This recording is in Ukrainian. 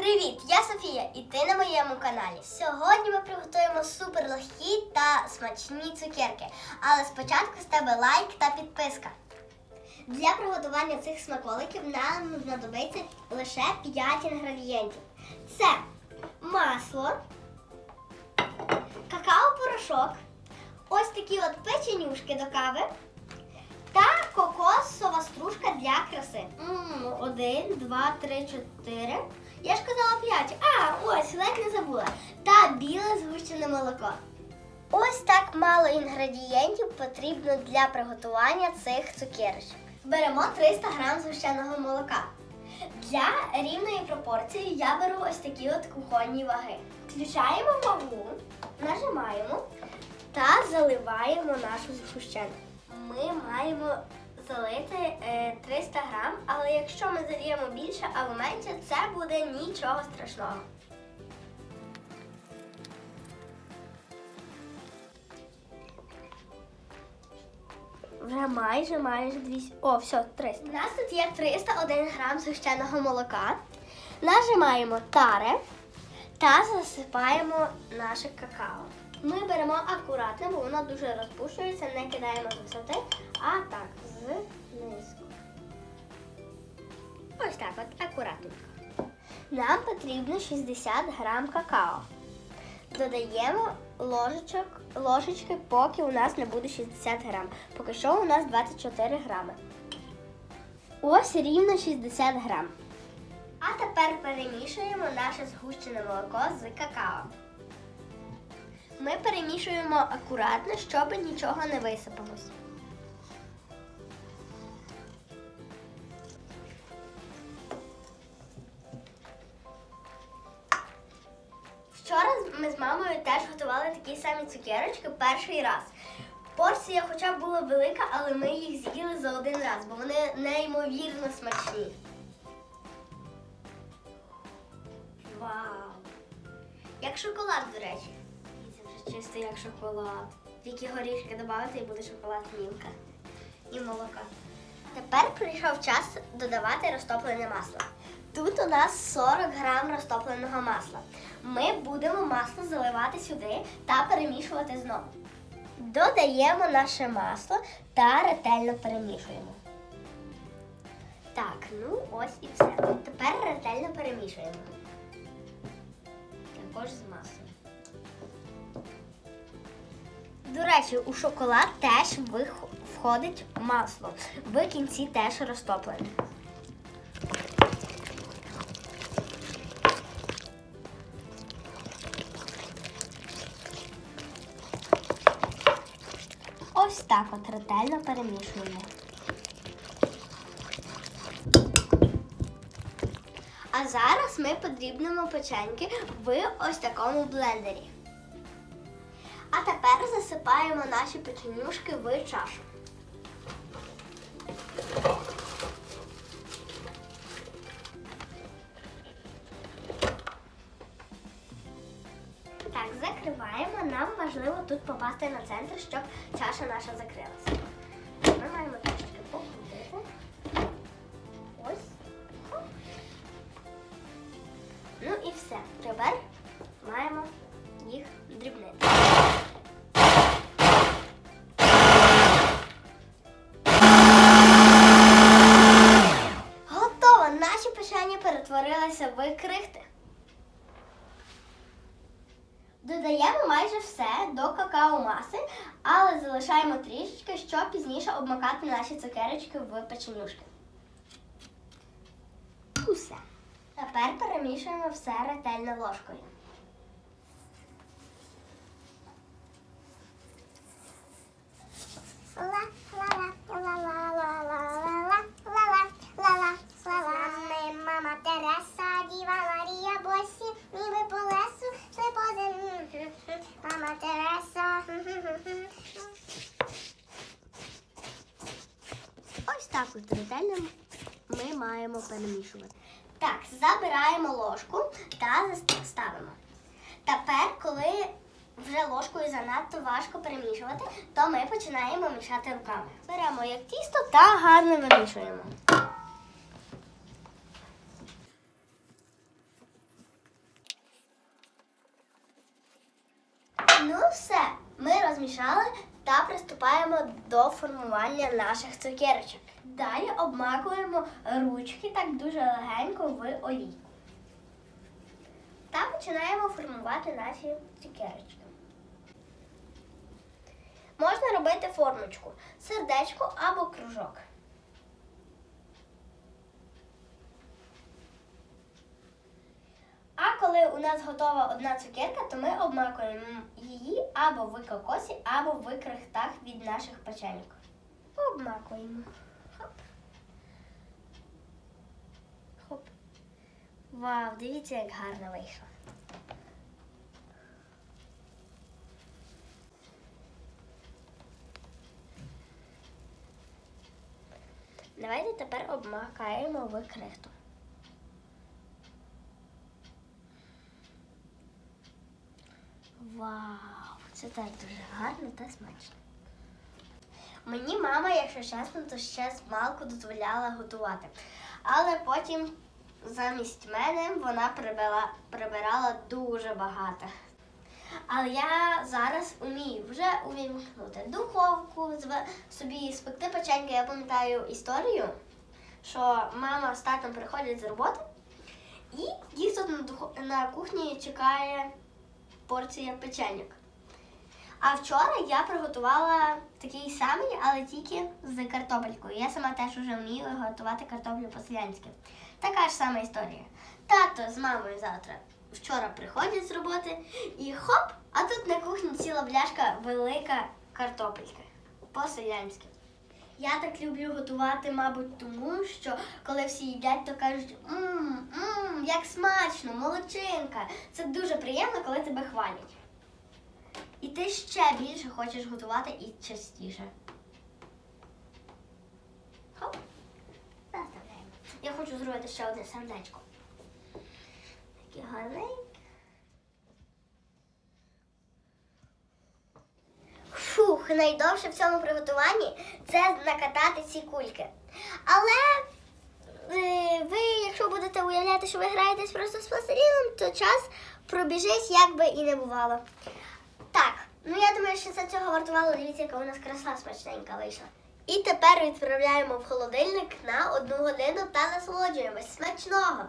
Привіт, я Софія, і ти на моєму каналі. Сьогодні ми приготуємо супер легкі та смачні цукерки. Але спочатку з тебе лайк та підписка. Для приготування цих смаколиків нам знадобиться лише 5 інгредієнтів: це масло, какао-порошок, ось такі от печенюшки до кави кокосова стружка для краси. Один, два, три, чотири. Я ж казала п'ять. А, ось, ледь не забула. Та біле згущене молоко. Ось так мало інгредієнтів потрібно для приготування цих цукерочок. Беремо 300 грам згущеного молока. Для рівної пропорції я беру ось такі от кухонні ваги. Включаємо вагу, нажимаємо та заливаємо нашу згущенку. Ми маємо залити е, 300 грам, але якщо ми зальємо більше або менше, це буде нічого страшного. Вже майже, майже 200. О, все, 300. У нас тут є 301 грам згущеного молока. Нажимаємо таре та засипаємо наше какао. Ми беремо акуратно, бо воно дуже розпушується, не кидаємо з висоти, а так, знизу. Ось так, от акуратненько. Нам потрібно 60 грам какао. Додаємо ложечок, ложечки, поки у нас не буде 60 грам. Поки що у нас 24 грами. Ось рівно 60 грам. А тепер перемішуємо наше згущене молоко з какао. Ми перемішуємо акуратно, щоб нічого не висипалось. Ми з мамою теж готували такі самі цукерочки перший раз. Порція хоча б була велика, але ми їх з'їли за один раз, бо вони неймовірно смачні. Вау! Як шоколад, до речі. І Це вже чисто як шоколад. Тільки горішки додати і буде шоколад мілка. І молока. Тепер прийшов час додавати розтоплене масло. Тут у нас 40 грам розтопленого масла. Ми будемо масло заливати сюди та перемішувати знову. Додаємо наше масло та ретельно перемішуємо. Так, ну ось і все. Тепер ретельно перемішуємо. Також з маслом. До речі, у шоколад теж входить масло. В кінці теж розтоплене. Так от ретельно перемішуємо. А зараз ми подрібнемо печеньки в ось такому блендері. А тепер засипаємо наші печенюшки в чашу. Попасти на центр, щоб чаша наша закрилася. Ми маємо трошки покрутити. Ось. Ну і все. Тепер маємо їх дрібнити. Готово! Наші печені перетворилися в крихти. Додаємо майже все до какао-маси, але залишаємо трішечки, щоб пізніше обмакати наші цукерочки в печенюшки. Усе. Тепер перемішуємо все ретельно ложкою. Так також ретельно ми маємо перемішувати. Так, забираємо ложку та ставимо. Тепер, коли вже ложкою занадто важко перемішувати, то ми починаємо мішати руками. Беремо як тісто та гарно вимішуємо. Ну все, ми розмішали та приступаємо до формування наших цукерочок. Далі обмакуємо ручки так дуже легенько в олійку. Та починаємо формувати наші цукерочки. Можна робити формочку, сердечко або кружок. А коли у нас готова одна цукерка, то ми обмакуємо її або в кокосі, або в крихтах від наших печеньок. Обмакуємо. Хоп. Хоп. Вау, дивіться, як гарно вийшло. Давайте тепер обмакаємо в крихту. Вау, це так дуже гарно та смачно. Мені мама, якщо чесно, то ще з малку дозволяла готувати. Але потім замість мене вона прибила, прибирала дуже багато. Але я зараз умію вже увімкнути духовку, собі спекти печеньки. Я пам'ятаю історію, що мама з татом приходять з роботи, і їх тут на, на кухні чекає порція печеньок. А вчора я приготувала такий самий, але тільки з картопелькою. Я сама теж вже вмію готувати картоплю по-селянськи. Така ж сама історія. Тато з мамою завтра вчора приходять з роботи і хоп, а тут на кухні ціла бляшка велика картопелька по-селянськи. Я так люблю готувати, мабуть, тому що коли всі їдять, то кажуть мм, мм, як смачно, молодчинка. Це дуже приємно, коли тебе хвалять. І ти ще більше хочеш готувати і частіше. Хоп. Заставляємо. Я хочу зробити ще одне сердечко. Таке гарненьке. Фух, найдовше в цьому приготуванні це накатати ці кульки. Але е, ви, якщо будете уявляти, що ви граєтесь просто з пластиліном, то час пробіжить, як би і не бувало. Так, ну я думаю, що це цього вартувало. Дивіться, яка у нас краса смачненька вийшла. І тепер відправляємо в холодильник на одну годину та насолоджуємось. Смачного!